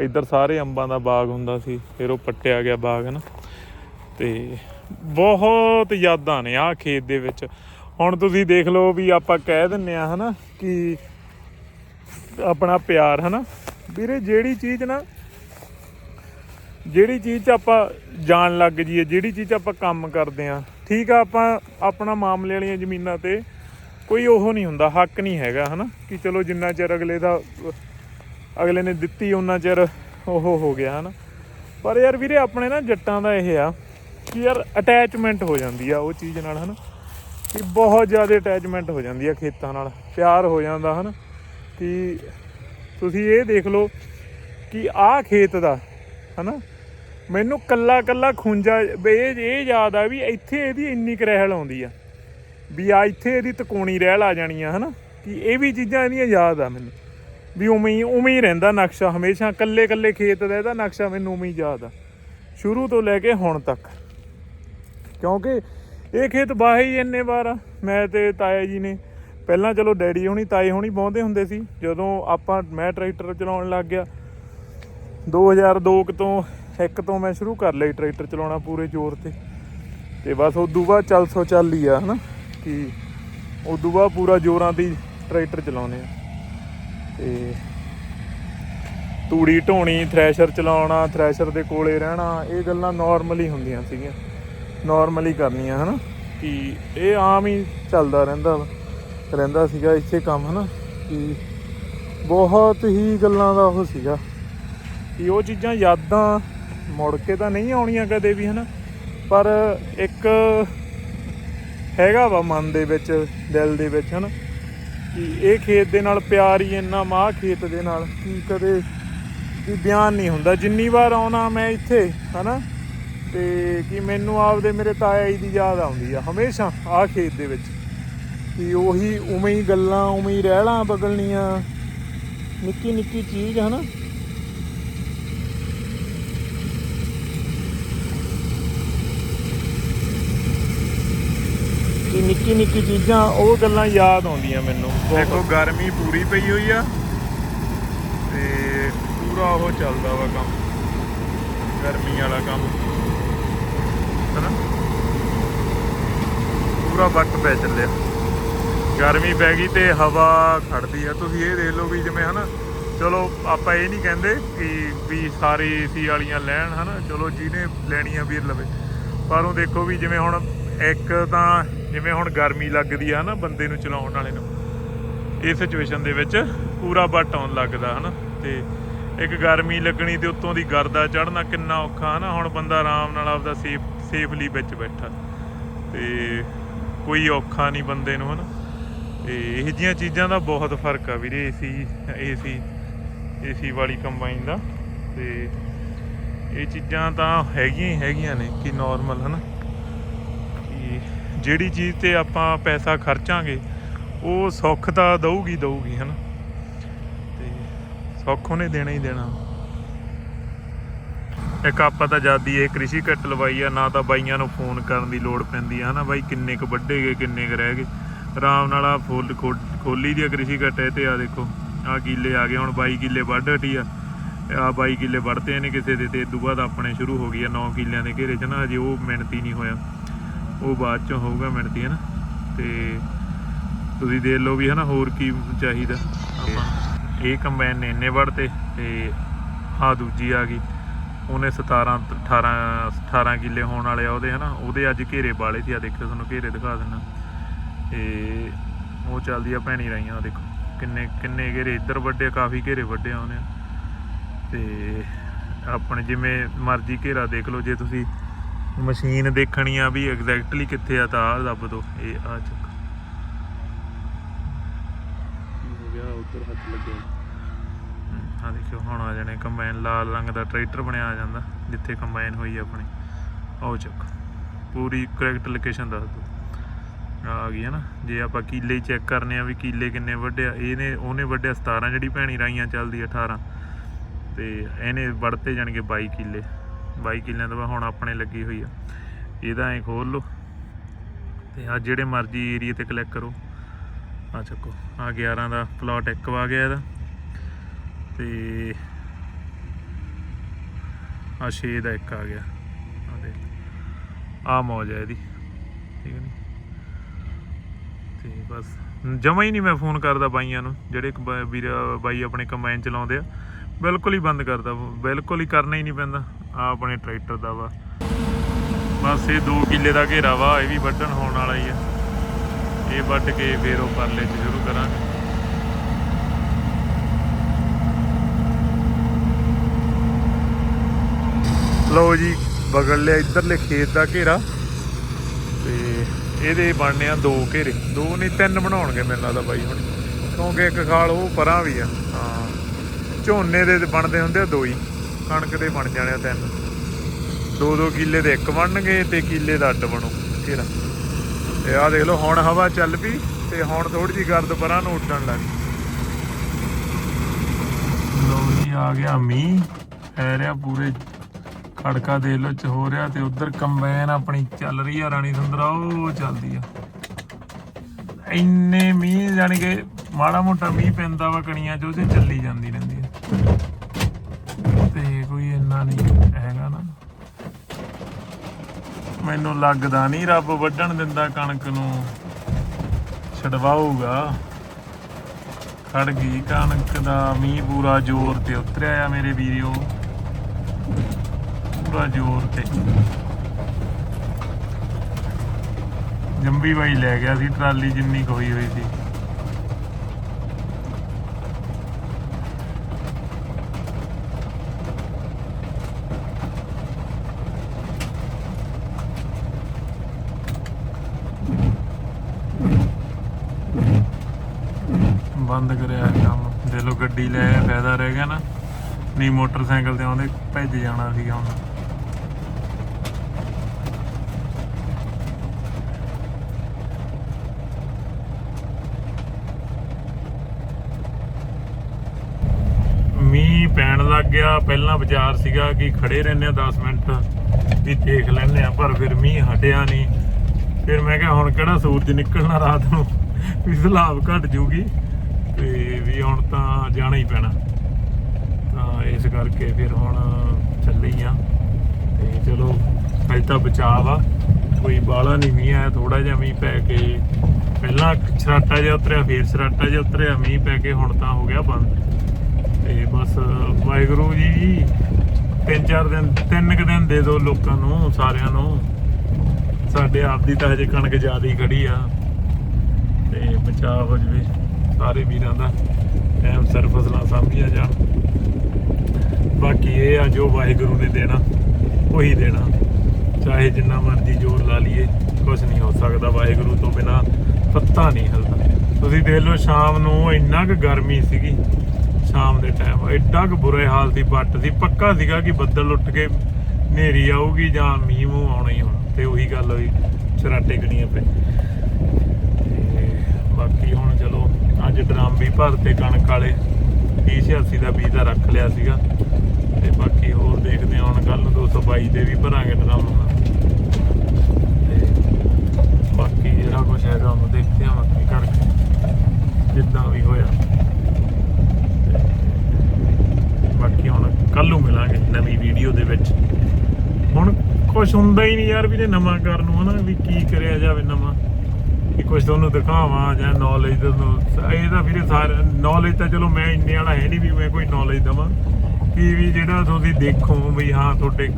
ਇੱਧਰ ਸਾਰੇ ਅੰਬਾਂ ਦਾ ਬਾਗ ਹੁੰਦਾ ਸੀ, ਫਿਰ ਉਹ ਪੱਟਿਆ ਗਿਆ ਬਾਗ ਨਾ। ਤੇ ਬਹੁਤ ਯਾਦਾਂ ਨੇ ਆਹ ਖੇਤ ਦੇ ਵਿੱਚ। ਹੁਣ ਤੁਸੀਂ ਦੇਖ ਲਓ ਵੀ ਆਪਾਂ ਕਹਿ ਦਿੰਨੇ ਆ ਹਨਾ ਕਿ ਆਪਣਾ ਪਿਆਰ ਹਨਾ। ਵੀਰੇ, ਜਿਹੜੀ ਚੀਜ਼ ਨਾ ਜਿਹੜੀ ਚੀਜ਼ 'ਚ ਆਪਾਂ ਜਾਣ ਲੱਗ ਜਾਈਏ, ਜਿਹੜੀ ਚੀਜ਼ 'ਚ ਆਪਾਂ ਕੰਮ ਕਰਦੇ ਆ ਠੀਕ ਆ, ਆਪਾਂ ਆਪਣਾ ਮਾਮਲੇ ਵਾਲੀਆਂ ਜ਼ਮੀਨਾਂ ਤੇ ਕੋਈ ਉਹ ਨਹੀਂ ਹੁੰਦਾ, ਹੱਕ ਨਹੀਂ ਹੈਗਾ, ਹਨਾ? ਕਿ ਚਲੋ ਜਿੰਨਾ ਚਿਰ ਅਗਲੇ ਦਾ, ਅਗਲੇ ਨੇ ਦਿੱਤੀ ਉਹਨਾਂ ਚਿਰ ਉਹ ਹੋ ਗਿਆ, ਹਨਾ? ਪਰ ਯਾਰ ਵੀਰੇ, ਆਪਣੇ ਨਾ ਜੱਟਾਂ ਦਾ ਇਹ ਆ ਕਿ ਯਾਰ ਅਟੈਚਮੈਂਟ ਹੋ ਜਾਂਦੀ ਆ ਉਹ ਚੀਜ਼ ਨਾਲ, ਹਨਾ? ਕਿ ਬਹੁਤ ਜ਼ਿਆਦਾ ਅਟੈਚਮੈਂਟ ਹੋ ਜਾਂਦੀ ਆ ਖੇਤਾਂ ਨਾਲ, ਪਿਆਰ ਹੋ ਜਾਂਦਾ, ਹਨਾ? ਕਿ ਤੁਸੀਂ ਇਹ ਦੇਖ ਲਓ ਕਿ ਆਹ ਖੇਤ ਦਾ, ਹਨਾ? ਮੈਨੂੰ ਕੱਲਾ ਕੱਲਾ ਖੁੰਝਾ ਇਹ ਇਹ ਯਾਦ ਆ ਵੀ ਇੱਥੇ ਇਹਦੀ ਇੰਨੀ ਕੁ ਰਹਿਲ ਆਉਂਦੀ ਆ। ਵੀ ਆ ਇੱਥੇ ਇਹਦੀ ਤਕੋਣੀ ਰਹਿਲ ਆ ਜਾਣੀ ਆ ਹਨਾ? ਕਿ ਇਹ ਵੀ ਚੀਜ਼ਾਂ ਇਹਦੀਆਂ ਯਾਦ ਆ ਮੈਨੂੰ। ਵੀ ਉਵੇਂ ਹੀ ਉਵੇਂ ਹੀ ਰਹਿੰਦਾ ਨਕਸ਼ਾ, ਹਮੇਸ਼ਾ ਕੱਲੇ ਕੱਲੇ ਖੇਤ ਦਾ ਇਹਦਾ ਨਕਸ਼ਾ ਮੈਨੂੰ ਉਵੇਂ ਹੀ ਯਾਦ ਆ। ਸ਼ੁਰੂ ਤੋਂ ਲੈ ਕੇ ਹੁਣ ਤੱਕ। ਕਿਉਂਕਿ ਇਹ ਖੇਤ ਬਾਹੇ ਹੀ ਇੰਨੇ ਵਾਰ ਆ। ਮੈਂ ਤੇ ਤਾਇਆ ਜੀ ਨੇ, ਪਹਿਲਾਂ ਚਲੋ ਡੈਡੀ ਹੋਣੀ, ਤਾਏ ਹੋਣੀ ਬਾਉਂਦੇ ਹੁੰਦੇ ਸੀ। ਜਦੋਂ ਆਪਾਂ, ਮੈਂ ਟਰੈਕਟਰ ਚਲਾਉਣ ਲੱਗ ਗਿਆ 2002 ਕੁ ਤੋਂ ਇੱਕ ਤੋਂ ਮੈਂ ਸ਼ੁਰੂ ਕਰ ਲਈ ਟਰੈਕਟਰ ਚਲਾਉਣਾ ਪੂਰੇ ਜ਼ੋਰ ਤੇ। ਤੇ ਬਸ ਉਦੋਂ ਬਾਅਦ ਚੱਲ ਸੋ ਚੱਲ ਹੀ ਆ, ਹਨਾ, ਕਿ ਉਦੋਂ ਬਾਅਦ ਪੂਰਾ ਜ਼ੋਰਾਂ ਤੇ ਹੀ ਟਰੈਕਟਰ ਚਲਾਉਨੇ ਆ। ਤੇ ਤੂੜੀ ਢੋਣੀ ਥ੍ਰੈਸ਼ਰ ਚਲਾਉਣਾ ਥ੍ਰੈਸ਼ਰ ਦੇ ਕੋਲੇ ਰਹਿਣਾ, ਇਹ ਗੱਲਾਂ ਨਾਰਮਲੀ ਹੁੰਦੀਆਂ ਸੀਗੀਆਂ। ਨਾਰਮਲੀ ਕਰਨੀਆਂ, ਹਨਾ, ਕਿ ਇਹ ਆਮ ਹੀ ਚੱਲਦਾ ਰਹਿੰਦਾ ਵਾ, ਰਹਿੰਦਾ ਸੀਗਾ ਇੱਥੇ ਕੰਮ, ਹਨਾ, ਕਿ ਬਹੁਤ ਹੀ ਗੱਲਾਂ ਦਾ ਉਹ ਸੀਗਾ, ਕਿ ਉਹ ਚੀਜ਼ਾਂ ਯਾਦਾਂ ਮੁੜ ਕੇ ਤਾਂ ਨਹੀਂ ਆਉਣੀਆਂ ਕਦੇ ਵੀ, ਹਨਾ? ਪਰ ਇੱਕ ਹੈਗਾ ਵਾ ਮਨ ਦੇ ਵਿੱਚ, ਦਿਲ ਦੇ ਵਿੱਚ, ਹਨਾ? ਕਿ ਇਹ ਖੇਤ ਦੇ ਨਾਲ ਪਿਆਰ ਹੀ ਇੰਨਾ ਮਾਹ ਖੇਤ ਦੇ ਨਾਲ, ਕਿ ਕਦੇ ਵੀ ਬਿਆਨ ਨਹੀਂ ਹੁੰਦਾ। ਜਿੰਨੀ ਵਾਰ ਆਉਣਾ ਮੈਂ ਇੱਥੇ, ਹਨਾ? ਤੇ ਕਿ ਮੈਨੂੰ ਆਪਦੇ ਮੇਰੇ ਤਾਇਆ ਜੀ ਦੀ ਯਾਦ ਆਉਂਦੀ ਆ, ਹਮੇਸ਼ਾ ਆਹ ਖੇਤ ਦੇ ਵਿੱਚ। ਕਿ ਉਹੀ ਉਵੇਂ ਹੀ ਗੱਲਾਂ, ਉਵੇਂ ਹੀ ਰਹਿਲਾਂ ਬਦਲਣੀਆਂ ਨਿੱਕੀ ਨਿੱਕੀ ਚੀਜ਼, ਹਨਾ? ਕਿ ਨਿੱਕੀ ਨਿੱਕੀ ਚੀਜ਼ਾਂ, ਉਹ ਗੱਲਾਂ ਯਾਦ ਆਉਂਦੀਆਂ ਮੈਨੂੰ। ਦੇਖੋ, ਗਰਮੀ ਪੂਰੀ ਪਈ ਹੋਈ ਆ ਤੇ ਪੂਰਾ ਉਹ ਚੱਲਦਾ ਵਾ ਕੰਮ। ਗਰਮੀ ਵਾਲਾ ਕੰਮ। ਹਨਾ? ਪੂਰਾ ਵੱਟ ਪੈ ਚੱਲਿਆ। ਗਰਮੀ ਪੈ ਗਈ ਤੇ ਹਵਾ ਖੜਦੀ ਆ। ਤੁਸੀਂ ਇਹ ਦੇਖ ਲਓ ਵੀ ਜਿਵੇਂ, ਹਨਾ? ਚਲੋ, ਆਪਾਂ ਇਹ ਨਹੀਂ ਕਹਿੰਦੇ ਕਿ ਵੀ ਸਾਰੇ ਏਸੀ ਵਾਲੀਆਂ ਲੈਣ, ਹਨਾ? ਚਲੋ, ਜਿਹਨੇ ਲੈਣੀਆਂ ਵੀਰ ਲਵੇ। ਪਰ ਉਹ ਦੇਖੋ ਵੀ ਜਿਵੇਂ ਹੁਣ ਇੱਕ ਤਾਂ ਜਿਵੇਂ ਹੁਣ ਗਰਮੀ ਲੱਗਦੀ ਆ ਨਾ ਬੰਦੇ ਨੂੰ ਚਲਾਉਣ ਵਾਲੇ ਨੂੰ, ਇਹ ਸਿਚੁਏਸ਼ਨ ਦੇ ਵਿੱਚ ਪੂਰਾ ਵੱਟ ਆਉਣ ਲੱਗਦਾ ਹਨਾ, ਤੇ ਇੱਕ ਗਰਮੀ ਲੱਗਣੀ ਤੇ ਉੱਤੋਂ ਦੀ ਗਰਦਾ ਚੜਨਾ ਕਿੰਨਾ ਔਖਾ ਹਨਾ, ਹੁਣ ਬੰਦਾ ਆਰਾਮ ਨਾਲ ਆਪਦਾ ਸੇਫ ਸੇਫਲੀ ਵਿੱਚ ਬੈਠਾ, ਤੇ ਕੋਈ ਔਖਾ ਨਹੀਂ ਬੰਦੇ ਨੂੰ ਹਨਾ, ਤੇ ਇਹ ਜੀਆਂ ਚੀਜ਼ਾਂ ਦਾ ਬਹੁਤ ਫ਼ਰਕ ਆ ਵੀਰੇ, ਏਸੀ ਏਸੀ ਏਸੀ ਵਾਲੀ ਕੰਬਾਈਨ ਦਾ, ਤੇ ਇਹ ਚੀਜ਼ਾਂ ਤਾਂ ਹੈਗੀਆਂ ਹੀ ਹੈਗੀਆਂ ਨੇ, ਕਿ ਨਾਰਮਲ ਹਨਾ। ਕਿ ਜਿਹੜੀ ਚੀਜ਼ ਤੇ ਆਪਾਂ ਪੈਸਾ ਖਰਚਾਂਗੇ, ਉਹ ਸੁੱਖ ਤਾਂ ਦਊਗੀ ਦਊਗੀ, ਹਨਾ? ਤੇ ਸੁੱਖ ਉਹਨੇ ਦੇਣਾ ਹੀ ਦੇਣਾ। ਇੱਕ ਆਪਾਂ ਤਾਂ ਜਾਦੀ ਇਹ ਕ੍ਰਿਸ਼ੀ ਕੱਟ ਲਵਾਈ ਆ, ਨਾ ਤਾਂ ਬਾਈਆਂ ਨੂੰ ਫੋਨ ਕਰਨ ਦੀ ਲੋੜ ਪੈਂਦੀ ਆ, ਹਨਾ? ਬਾਈ, ਕਿੰਨੇ ਕੁ ਵੱਡੇ ਗਏ, ਕਿੰਨੇ ਕੁ ਰਹਿ ਗਏ? ਆਰਾਮ ਨਾਲ ਆ ਫੁੱਲ ਖੋ- ਖੋਲੀ ਦੀ ਆ ਕ੍ਰਿਸ਼ੀ ਕੱਟ ਇਹ ਤੇ ਆ ਦੇਖੋ ਆ ਕੀਲੇ ਆ ਗਏ, ਹੁਣ 22 ਕਿੱਲੇ ਵੱਢ ਹਟੀ ਆ। ਆ 22 ਕਿੱਲੇ ਵੱਢਤੇ ਨੇ ਕਿਸੇ ਦੇ, ਤੇ ਇਦੋਂ ਬਾਅਦ ਆਪਣੇ ਸ਼ੁਰੂ ਹੋ ਗਈ ਆ 9 ਕਿੱਲਿਆਂ ਦੇ ਘੇਰੇ ਚ ਨਾ ਅਜੇ ਉਹ ਮਿਹਨਤੀ ਨਹੀਂ ਹੋਇਆ। ਉਹ ਬਾਅਦ ਚੋਂ ਹੋਊਗਾ ਮਿਹਨਤੀ ਹੈ ਨਾ? ਤੇ ਤੁਸੀਂ ਦੇਖ ਲਓ ਵੀ ਹਨਾ ਹੋਰ ਕੀ ਚਾਹੀਦਾ। ਆਪਾਂ ਇਹ ਕੰਬਾਈਨ ਨੇ ਇੰਨੇ ਵੜਤੇ ਤੇ ਆ ਦੂਜੀ ਆ ਗਈ। ਉਹਨੇ 17 18 18 ਕਿੱਲੇ ਹੋਣ ਵਾਲੇ ਆ ਉਹਦੇ ਹਨਾ ਉਹਦੇ ਅੱਜ ਘੇਰੇ ਵਾਲੇ ਸੀ। ਆ ਦੇਖੋ ਤੁਹਾਨੂੰ ਘੇਰੇ ਦਿਖਾ ਦਿੰਦਾ। ਤੇ ਉਹ ਚੱਲਦੀ ਆ ਭੈਣੀ ਰਾਈਆਂ ਆਹ ਦੇਖੋ। ਕਿੰਨੇ ਕਿੰਨੇ ਘੇਰੇ ਇੱਧਰ ਵੱਡੇ ਕਾਫੀ ਘੇਰੇ ਵੱਡੇ ਆ ਉਹਨੇ। ਤੇ ਆਪਣੇ ਜਿਵੇਂ ਮਰਜ਼ੀ ਘੇਰਾ ਦੇਖ ਲਓ। ਜੇ ਤੁਸੀਂ ਮਸ਼ੀਨ ਦੇਖਣੀ ਆ ਵੀ ਐਗਜ਼ੈਕਟਲੀ ਕਿੱਥੇ ਆ ਤਾਂ ਆਹ ਦੱਬ ਦੋ ਇਹ ਆ ਚੱਕ। ਹੋ ਗਿਆ ਉੱਧਰ ਹੱਥ ਲੱਗਿਆ। ਆ ਦੇਖਿਓ ਹੁਣ ਆ ਜਾਣੇ ਕੰਬਾਈਨ ਲਾਲ ਰੰਗ ਦਾ ਟਰੈਕਟਰ ਬਣਿਆ ਆ ਜਾਂਦਾ ਜਿੱਥੇ ਕੰਬਾਈਨ ਹੋਈ ਆ ਆਪਣੀ। ਆਓ ਚੱਕ ਪੂਰੀ ਕਰੈਕਟ ਲੋਕੇਸ਼ਨ ਦੱਸ ਦੋ ਆ ਗਈ ਹੈ ਨਾ ਜੇ ਆਪਾਂ ਕੀਲੇ ਚੈੱਕ ਕਰਨੇ ਆ ਵੀ ਕੀਲੇ ਕਿੰਨੇ ਵੱਢਿਆ ਇਹਨੇ ਉਹਨੇ ਵੱਢਿਆ 17 ਜਿਹੜੀ ਭੈਣੀ ਰਾਈਆਂ ਚੱਲਦੀ ਆ 18 ਤੇ ਇਹਨੇ ਵੜਤੇ ਜਾਣਗੇ 22 ਕਿੱਲੇ। 22 ਕਿੱਲਿਆਂ ਤੋਂ ਹੁਣ ਆਪਣੇ ਲੱਗੀ ਹੋਈ ਆ। ਇਹਦਾ ਐ ਖੋਲ ਲਓ ਤੇ ਆ ਜਿਹੜੇ ਮਰਜ਼ੀ ਏਰੀਆ ਤੇ ਕਲਿੱਕ ਕਰੋ। ਆ ਚੱਕੋ ਆ 11 ਦਾ ਪਲਾਟ ਇੱਕ ਆ ਗਿਆ ਇਹਦਾ। ਤੇ ਆ 6 ਦਾ ਇੱਕ ਆ ਗਿਆ। ਆ ਦੇ ਆ ਮੌਜ ਹੈ ਇਹਦੀ, ਠੀਕ ਹੈ ਤੇ ਬਸ, ਜਮਾ ਹੀ ਨਹੀਂ ਮੈਂ ਫੋਨ ਕਰਦਾ ਬਾਈਆਂ ਨੂੰ, ਜਿਹੜੇ ਵੀਰ, ਬਾਈ ਆਪਣੇ ਕੰਬਾਈਨ ਚਲਾਉਂਦੇ ਆ, ਬਿਲਕੁਲ ਹੀ ਬੰਦ ਕਰਦਾ, ਬਿਲਕੁਲ ਹੀ ਕਰਨਾ ਹੀ ਨਹੀਂ ਪੈਂਦਾ। ਆ ਆਪਣੇ ਟਰੈਕਟਰ ਦਾ ਵਾ। ਬਸ ਇਹ 2 ਕਿੱਲੇ ਦਾ ਘੇਰਾ ਵਾ, ਇਹ ਵੀ ਵੱਢਣ ਹੋਣ ਵਾਲਾ ਹੀ ਆ। ਇਹ ਵੱਢ ਕੇ ਫੇਰ ਉਹ ਪਰਲੇ ਚ ਸ਼ੁਰੂ ਕਰਾਂਗੇ। ਲਓ ਜੀ ਬਗਲ ਲਿਆ ਇਧਰਲੇ ਖੇਤ ਦਾ ਘੇਰਾ। ਤੇ ਇਹਦੇ ਬਣਨੇ ਆ ਦੋ ਘੇਰੇ। ਦੋ ਨਹੀਂ, ਤਿੰਨ ਬਣਾਉਣਗੇ ਮੈਨੂੰ ਲੱਗਦਾ ਬਾਈ ਹੁਣ। ਕਿਉਂਕਿ ਇੱਕ ਖਾਲ ਉਹ ਪਰਾਂ ਵੀ ਆ। ਹਾਂ। ਝੋਨੇ ਦੇ ਬਣਦੇ ਹੁੰਦੇ ਆ ਦੋ ਹੀ। ਕਣਕ ਦੇ ਬਣ ਜਾਣੇ ਤਿੰਨ। ਦੋ ਦੋ ਕਿੱਲੇ ਦੇ ਇੱਕ ਬਣਨਗੇ ਤੇ ਕਿੱਲੇ ਦਾ ਅੱਡ ਬਣੂ। ਘੇਰਾ ਤੇ ਆਹ ਦੇਖ ਲਓ, ਹੁਣ ਹਵਾ ਚੱਲ ਪਈ ਤੇ ਹੁਣ ਥੋੜੀ ਜੀ ਗਰਦ ਪਰਾਂ ਨੂੰ ਉੱਡਣ ਲੱਗ ਗਈ। ਜੀ, ਆ ਗਿਆ ਮੀਂਹ। ਪੈ ਰਿਹਾ ਪੂਰੇ ਖੜਕਾ ਦੇ ਲੋ ਚ ਹੋ ਰਿਹਾ ਤੇ ਉਧਰ ਕੰਬਾਈਨ ਆਪਣੀ ਚੱਲ ਰਹੀ ਆ, ਰਾਣੀ ਸੁੰਦਰਾ, ਉਹ ਚੱਲਦੀ ਆ। ਇੰਨੇ ਮੀਂਹ, ਜਾਣੀ ਕਿ ਮਾੜਾ ਮੋਟਾ ਮੀਂਹ ਪੈਂਦਾ ਵਾ ਕਣੀਆਂ ਚ, ਉਹਦੇ ਚੱਲੀ ਜਾਂਦੀ ਰਹਿੰਦੀ ਆ। ਕੋਈ ਨਹੀਂ, ਹੈਗਾ ਨਾ। ਮੈਨੂੰ ਲੱਗਦਾ ਨਹੀਂ ਰੱਬ ਵੱਢਣ ਦਿੰਦਾ ਕਣਕ ਨੂੰ। ਛਡਵਾਊਗਾ। ਖੜ ਗਈ ਕਣਕ ਦਾ ਮੀਂਹ ਪੂਰਾ ਜ਼ੋਰ ਤੇ ਉਤਰਿਆ ਆ ਮੇਰੇ ਵੀਰਿਓ। ਪੂਰਾ ਜ਼ੋਰ ਤੇ। ਜੰਬੀ ਬਾਈ ਲੈ ਗਿਆ ਸੀ, ਟਰਾਲੀ ਜਿੰਨੀ ਕੁ ਹੋਈ ਸੀ। ਬੰਦ ਕਰਿਆ ਇਹ ਕੰਮ ਦੇ ਲੋ ਗੱਡੀ ਲੈ ਆਇਆ, ਫਾਇਦਾ ਰਹਿ ਗਿਆ ਨਾ। ਨਹੀਂ ਮੋਟਰਸਾਈਕਲ ਤੇ ਆਉਂਦੇ ਭੱਜ ਜਾਣਾ ਸੀਗਾ ਹੁਣ। ਮੀਂਹ ਪੈਣ ਲੱਗ ਗਿਆ। ਪਹਿਲਾਂ ਵਿਚਾਰ ਸੀਗਾ ਕਿ ਖੜੇ ਰਹਿੰਦੇ ਆ 10 ਮਿੰਟ ਵੀ ਦੇਖ ਲੈਂਦੇ ਆ ਪਰ ਫਿਰ ਮੀਂਹ ਹਟਿਆ ਨਹੀਂ। ਫਿਰ ਮੈਂ ਕਿਹਾ ਹੁਣ ਕਿਹੜਾ ਸੂਰਜ ਨਿਕਲਣਾ ਰਾਤ ਨੂੰ? ਵੀ ਸਲਾਬ ਘਟ ਜੂਗੀ। ਤੇ ਵੀ ਹੁਣ ਤਾਂ ਜਾਣਾ ਹੀ ਪੈਣਾ। ਤਾਂ ਇਸ ਕਰਕੇ ਫਿਰ ਹੁਣ ਚੱਲੇ ਹੀ ਆ। ਤੇ ਚਲੋ ਅੱਜ ਤਾਂ ਬਚਾਅ ਆ। ਕੋਈ ਬਾਲਾ ਨਹੀਂ ਮੀਂਹ ਆਇਆ ਥੋੜਾ ਜਿਹਾ ਮੀਂਹ ਪੈ ਕੇ ਪਹਿਲਾਂ ਛਰਾਟਾ ਜਿਹਾ ਉਤਰਿਆ, ਫੇਰ ਛਰਾਟਾ ਜਿਹਾ ਉਤਰਿਆ, ਮੀਂਹ ਪੈ ਕੇ ਹੁਣ ਤਾਂ ਹੋ ਗਿਆ ਬੰਦ। ਤੇ ਬਸ ਵਾਹਿਗੁਰੂ ਜੀ ਤਿੰਨ ਚਾਰ ਦਿਨ, ਤਿੰਨ ਕੁ ਦਿਨ ਦੇ ਦਿਓ ਲੋਕਾਂ ਨੂੰ, ਸਾਰਿਆਂ ਨੂੰ। ਸਾਡੇ ਆਪ ਦੀ ਤਾਂ ਹਜੇ ਕਣਕ ਜ਼ਿਆਦਾ ਹੀ ਖੜੀ ਆ। ਤੇ ਬਚਾਅ ਹੋ ਜਵੇ। ਸਾਰੇ ਵੀਰਾਂ ਦਾ ਟਾਈਮ ਸਿਰ ਫਸਲਾਂ ਸਾਂਭੀਆਂ ਜਾਣ। ਬਾਕੀ ਇਹ ਆ ਜੋ ਵਾਹਿਗੁਰੂ ਨੇ ਦੇਣਾ, ਉਹੀ ਦੇਣਾ। ਚਾਹੇ ਜਿੰਨਾ ਮਰਜ਼ੀ ਜ਼ੋਰ ਲਾ ਲਈਏ ਕੁਝ ਨਹੀਂ ਹੋ ਸਕਦਾ ਵਾਹਿਗੁਰੂ ਤੋਂ ਬਿਨਾ, ਪੱਤਾ ਨਹੀਂ ਹਿਲਦਾ। ਤੁਸੀਂ ਦੇਖ ਲਓ ਸ਼ਾਮ ਨੂੰ ਇੰਨਾ ਕੁ ਗਰਮੀ ਸੀਗੀ, ਸ਼ਾਮ ਦੇ ਟਾਈਮ। ਐਡਾ ਕੁ ਬੁਰੇ ਹਾਲ ਦੀ ਬੱਟ ਸੀ। ਪੱਕਾ ਸੀਗਾ ਕਿ ਬੱਦਲ ਉੱਠ ਕੇ ਹਨੇਰੀ ਆਊਗੀ ਜਾਂ ਮੀਂਹ ਮੂੰਹ ਆਉਣਾ ਹੀ ਹੋਣਾ ਤੇ ਉਹੀ ਗੱਲ ਹੋਈ, ਚਰਾਟੇ ਗਣੀਆਂ ਪਏ। ਤੇ ਬਾਕੀ ਹੁਣ ਚਲੋ ਅੱਜ ਡਰਮ ਵੀ ਭਰਤੇ ਕਣਕ ਵਾਲੇ 3086 ਦਾ ਬੀਜ ਦਾ ਰੱਖ ਲਿਆ ਸੀਗਾ। ਤੇ ਬਾਕੀ ਹੋਰ ਦੇਖਦੇ ਹਾਂ, ਹੁਣ ਕੱਲ ਨੂੰ 222 ਦੇ ਵੀ ਭਰਾਂਗੇ ਡਰਮ ਤੇ ਬਾਕੀ ਜਿਹੜਾ ਕੁਝ ਹੈਗਾ ਉਹਨੂੰ ਦੇਖਦੇ ਹਾਂ ਬਾਕੀ ਕਰਕੇ ਜਿੱਦਾਂ ਵੀ ਹੋਇਆ। ਬਾਕੀ ਹੁਣ ਕੱਲ ਨੂੰ ਮਿਲਾਂਗੇ ਨਵੀਂ ਵੀਡੀਓ ਦੇ ਵਿੱਚ। ਹੁਣ ਕੁਝ ਹੁੰਦਾ ਹੀ ਨਹੀਂ ਯਾਰ ਵੀਰੇ ਨਵਾਂ ਕਰਨ ਨੂੰ, ਹਨਾ, ਵੀ ਕੀ ਕਰਿਆ ਜਾਵੇ ਨਵਾਂ। ਕਿ ਕੁਝ ਤੁਹਾਨੂੰ ਦਿਖਾਵਾਂ ਜਾਂ ਨੌਲੇਜ ਤੁਹਾਨੂੰ ਇਹ ਤਾਂ ਵੀਰੇ ਸਾਰਾ ਨੌਲੇਜ ਤਾਂ ਚਲੋ ਮੈਂ ਇੰਨੇ ਵਾਲਾ ਹੈ ਨਹੀਂ ਵੀ ਮੈਂ ਕੋਈ ਨੌਲੇਜ ਦਵਾਂ। ਕਿ ਵੀ ਜਿਹੜਾ ਤੁਸੀਂ ਦੇਖੋ ਵੀ ਹਾਂ ਤੁਹਾਡੇ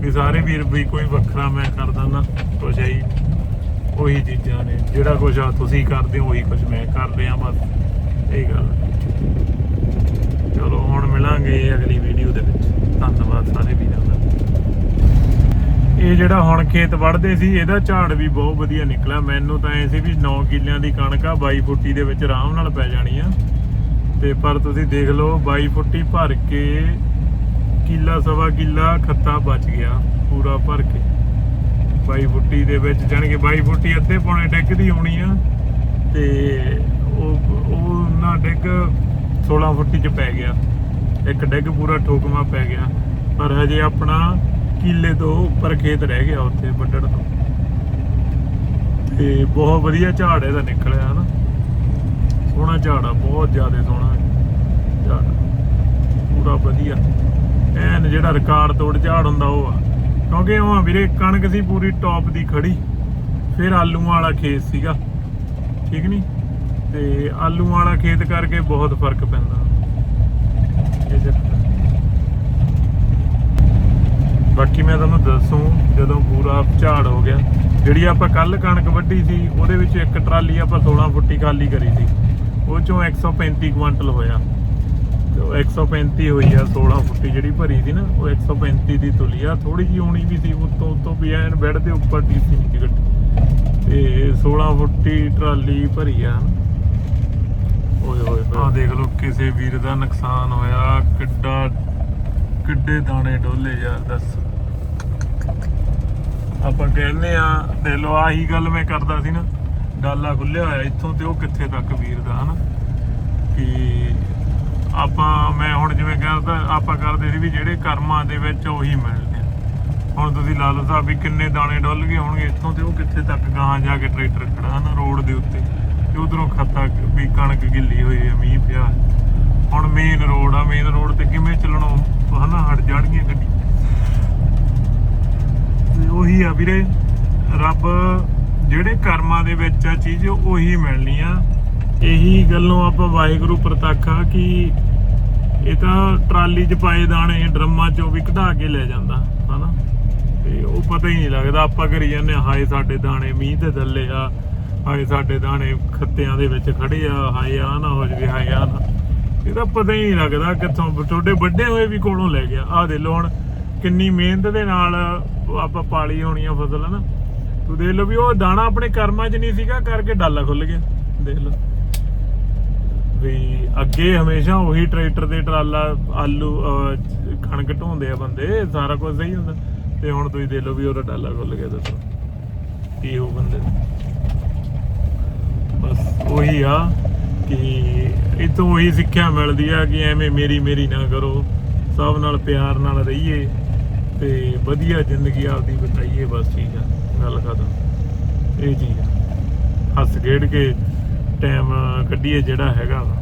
ਵੀ ਸਾਰੇ ਵੀਰ ਵੀ ਕੋਈ ਵੱਖਰਾ ਮੈਂ ਕਰਦਾ ਨਾ, ਕੁਛ ਹੈ ਹੀ ਉਹੀ ਚੀਜ਼ਾਂ ਨੇ। ਜਿਹੜਾ ਕੁਝ ਤੁਸੀਂ ਕਰਦੇ ਹੋ, ਉਹੀ ਕੁਝ ਮੈਂ ਕਰ ਰਿਹਾ ਬਸ, ਇਹ ਗੱਲ। ਚਲੋ ਹੁਣ ਮਿਲਾਂਗੇ ਅਗਲੀ ਵੀਡੀਓ ਦੇ ਵਿੱਚ। ਧੰਨਵਾਦ ਸਾਰੇ ਵੀਰਾਂ ਦਾ। ਇਹ ਜਿਹੜਾ ਹੁਣ ਖੇਤ ਵੜਦੇ ਸੀ, ਇਹਦਾ ਝਾੜ ਵੀ ਬਹੁਤ ਵਧੀਆ ਨਿਕਲਿਆ। ਮੈਨੂੰ ਤਾਂ ਐ ਸੀ ਵੀ 9 ਕਿੱਲਿਆਂ ਦੀ ਕਣਕ ਆ 22 ਫੁੱਟੀ ਦੇ ਵਿੱਚ ਆਰਾਮ ਨਾਲ ਪੈ ਜਾਣੀ ਆ। ਤੇ ਪਰ ਤੁਸੀਂ ਦੇਖ ਲਓ 22 ਫੁੱਟੀ ਭਰ ਕੇ ਕਿੱਲਾ, ਸਵਾ ਕਿੱਲਾ ਖੱਤਾ ਬਚ ਗਿਆ, ਪੂਰਾ ਭਰ ਕੇ। 22 ਫੁੱਟੀ ਦੇ ਵਿੱਚ, ਜਾਣੀ ਕਿ 22 ਫੁੱਟੀ ਅੱਧੇ ਪੌਣੇ ਡਿੱਗ ਦੀ ਹੋਣੀ ਆ, ਤੇ ਉਹ ਉਹ ਨਾ ਡਿੱਗ 16 ਫੁੱਟੀ ਚ ਪੈ ਗਿਆ। ਇੱਕ ਡਿੱਗ ਪੂਰਾ ਠੋਕਮਾ ਪੈ ਗਿਆ। ਪਰ ਹਜੇ ਆਪਣਾ ਕਿੱਲੇ ਤੋਂ ਉੱਪਰ ਖੇਤ ਰਹਿ ਗਿਆ ਉੱਥੇ ਵੱਢਣ ਤੋਂ। ਤੇ ਬਹੁਤ ਵਧੀਆ ਝਾੜ ਇਹਦਾ ਨਿਕਲਿਆ ਹਨਾ। ਸੋਹਣਾ ਝਾੜ ਆ, ਬਹੁਤ ਜ਼ਿਆਦਾ ਸੋਹਣਾ ਝਾੜ ਪੂਰਾ ਵਧੀਆ। ਐਨ ਜਿਹੜਾ ਰਿਕਾਰਡ ਤੋੜ ਝਾੜ ਹੁੰਦਾ ਉਹ ਆ। ਕਿਉਂਕਿ ਉਹ ਵੀਰੇ, ਕਣਕ ਸੀ ਪੂਰੀ ਟੌਪ ਦੀ ਖੜੀ। ਫਿਰ ਆਲੂਆਂ ਵਾਲਾ ਖੇਤ ਸੀਗਾ। ਠੀਕ ਨਹੀਂ ਤੇ ਆਲੂਆਂ ਵਾਲਾ ਖੇਤ ਕਰਕੇ ਬਹੁਤ ਫ਼ਰਕ ਪੈਂਦਾ। ਇਹ ਬਾਕੀ ਮੈਂ ਤੁਹਾਨੂੰ ਦੱਸੂ, ਜਦੋਂ ਪੂਰਾ ਝਾੜ ਹੋ ਗਿਆ, ਜਿਹੜੀ ਆਪਾਂ ਕੱਲ ਕਣਕ ਵੱਢੀ ਸੀ, ਉਹਦੇ ਵਿੱਚ ਇੱਕ ਟਰਾਲੀ ਆਪਾਂ 16 ਫੁੱਟੀ ਖਾਲੀ ਕਰੀ ਸੀ। ਉਹ ਚੋਂ 135 ਕੁਇੰਟਲ ਹੋਇਆ। ਤੇ ਉਹ 135 ਹੋਈ ਆ 16 ਫੁੱਟੀ ਜਿਹੜੀ ਭਰੀ ਸੀ ਨਾ, ਉਹ 135 ਦੀ ਤੁਲੀ ਆ। ਥੋੜੀ ਜਿਹੀ ਹੋਣੀ ਵੀ ਸੀ, ਉਤੋਂ ਉਤੋਂ ਵੀ ਐਨ ਬੈੱਡ ਦੇ ਉੱਪਰ ਟੀਸੀ ਨਹੀਂ ਸੀ ਗੱਡੀ ਤੇ 16 ਫੁੱਟੀ ਟਰਾਲੀ ਭਰੀ ਆ। ਓਏ ਹੋਏ ਆ ਦੇਖ ਲਓ, ਕਿਸੇ ਵੀਰ ਦਾ ਨੁਕਸਾਨ ਹੋਇਆ। ਕਿੱਡਾ, ਕਿੱਡੇ ਦਾਣੇ ਡੋਲੇ ਯਾਰ, ਦੱਸ। ਆਪਾਂ ਕਹਿੰਦੇ ਆ ਦੇ ਲਓ ਆਹੀ ਗੱਲ ਮੈਂ ਕਰਦਾ ਸੀ ਨਾ, ਡਾਲਾ ਖੁੱਲਿਆ ਹੋਇਆ ਇੱਥੋਂ ਤੇ ਉਹ ਕਿੱਥੇ ਤੱਕ ਵੀਰ ਦਾ, ਹਨਾ? ਕਿ ਆਪਾਂ, ਮੈਂ ਹੁਣ ਜਿਵੇਂ ਕਹਿੰਦਾ, ਆਪਾਂ ਕਰਦੇ ਸੀ ਵੀ ਜਿਹੜੇ ਕਰਮਾਂ ਦੇ ਵਿੱਚ ਉਹੀ ਮਿਲਦੇ ਆ। ਹੁਣ ਤੁਸੀਂ ਲਾ ਲਓ ਸਾਹਿਬ ਵੀ ਕਿੰਨੇ ਦਾਣੇ ਡੁੱਲ ਗਏ ਹੋਣਗੇ ਇੱਥੋਂ ਤੇ ਉਹ ਕਿੱਥੇ ਤੱਕ, ਗਾਹਾਂ ਜਾ ਕੇ ਟਰੈਕਟਰ ਖੜਾ ਨਾ ਰੋਡ ਦੇ ਉੱਤੇ। ਤੇ ਉਧਰੋਂ ਖੱਤਾ, ਵੀ ਕਣਕ ਗਿੱਲੀ ਹੋਈ ਹੈ ਮੀਂਹ ਪਿਆ। ਹੁਣ ਮੇਨ ਰੋਡ ਆ ਮੇਨ ਰੋਡ ਤੇ ਕਿਵੇਂ ਚੱਲਣੋਂ, ਹਨਾ, ਹਟ ਜਾਣਗੀਆਂ ਗੱਡੀ ਉਹੀ ਆ ਵੀਰੇ ਰੱਬ ਜਿਹੜੇ ਕਰਮਾਂ ਦੇ ਵਿੱਚ ਆ ਚੀਜ਼ ਉਹੀ ਮਿਲਣੀ ਆ। ਇਹੀ ਗੱਲੋਂ ਆਪਾਂ ਵਾਹਿਗੁਰੂ ਪ੍ਰਤੱਖਾ ਕਿ ਇਹ ਤਾਂ ਟਰਾਲੀ 'ਚ ਪਾਏ ਦਾਣੇ ਡਰਮਾਂ 'ਚੋਂ ਵੀ ਕਢਾ ਕੇ ਲੈ ਜਾਂਦਾ ਹਨਾ? ਤੇ ਉਹ ਪਤਾ ਹੀ ਨਹੀਂ ਲੱਗਦਾ ਆਪਾਂ ਕਰੀ ਜਾਂਦੇ ਹਾਂ, ਹਾਏ ਸਾਡੇ ਦਾਣੇ ਮੀਂਹ ਤੇ ਥੱਲੇ ਆ ਹਾਏ ਸਾਡੇ ਦਾਣੇ ਖੱਤਿਆਂ ਦੇ ਵਿੱਚ ਖੜੇ ਆ ਹਾਏ ਆ ਨਾ ਹੋ ਜਵੇ ਹਾਏ ਆ ਨਾ। ਇਹਦਾ ਪਤਾ ਹੀ ਨਹੀਂ ਲੱਗਦਾ ਕਿੱਥੋਂ ਤੁਹਾਡੇ ਵੱਡੇ ਹੋਏ ਵੀ ਕੋਲੋਂ ਲੈ ਗਿਆ। ਆਹ ਦੇ ਲੋ ਹੁਣ ਕਿੰਨੀ ਮਿਹਨਤ ਦੇ ਨਾਲ ਆਪਾਂ ਪਾਲੀ ਹੋਣੀ ਆ ਫਸਲ ਹਨਾ ਤੂੰ ਦੇਖ ਲਓ ਵੀ ਉਹ ਦਾਣਾ ਆਪਣੇ ਕਰਮਾਂ 'ਚ ਨਹੀਂ ਸੀਗਾ, ਕਰਕੇ ਡਾਲਾ ਖੁੱਲ ਗਿਆ। ਦੇਖ ਲਓ। ਵੀ ਅੱਗੇ ਹਮੇਸ਼ਾ ਉਹੀ ਟਰੈਕਟਰ ਦੇ ਟਰਾਲਾ, ਆਲੂ ਕਣਕ ਢੋਂਦੇ ਆ ਬੰਦੇ, ਸਾਰਾ ਕੁਝ ਸਹੀ ਹੁੰਦਾ। ਤੇ ਹੁਣ ਤੁਸੀਂ ਦੇਖ ਲਓ ਵੀ ਉਹਦਾ ਡਾਲਾ ਖੁੱਲ ਗਿਆ, ਦੱਸੋ। ਕੀ ਹੋ ਬੰਦੇ ਬਸ ਉਹੀ ਆ ਕਿ ਇਤੋਂ ਉਹੀ ਸਿੱਖਿਆ ਮਿਲਦੀ ਆ ਕਿ ਐਵੇਂ ਮੇਰੀ ਮੇਰੀ ਨਾ ਕਰੋ। ਸਭ ਨਾਲ ਪਿਆਰ ਨਾਲ ਰਹੀਏ। ਤੇ ਵਧੀਆ ਜ਼ਿੰਦਗੀ ਆਪਦੀ ਬਿਤਾਈਏ, ਬਸ ਠੀਕ ਆ, ਗੱਲ ਖਤਮ। ਇਹ ਚੀਜ਼ ਆ। ਹੱਸ ਖੇਡ ਕੇ ਟਾਈਮ ਕੱਢੀਏ ਜਿਹੜਾ ਹੈਗਾ ਵਾ।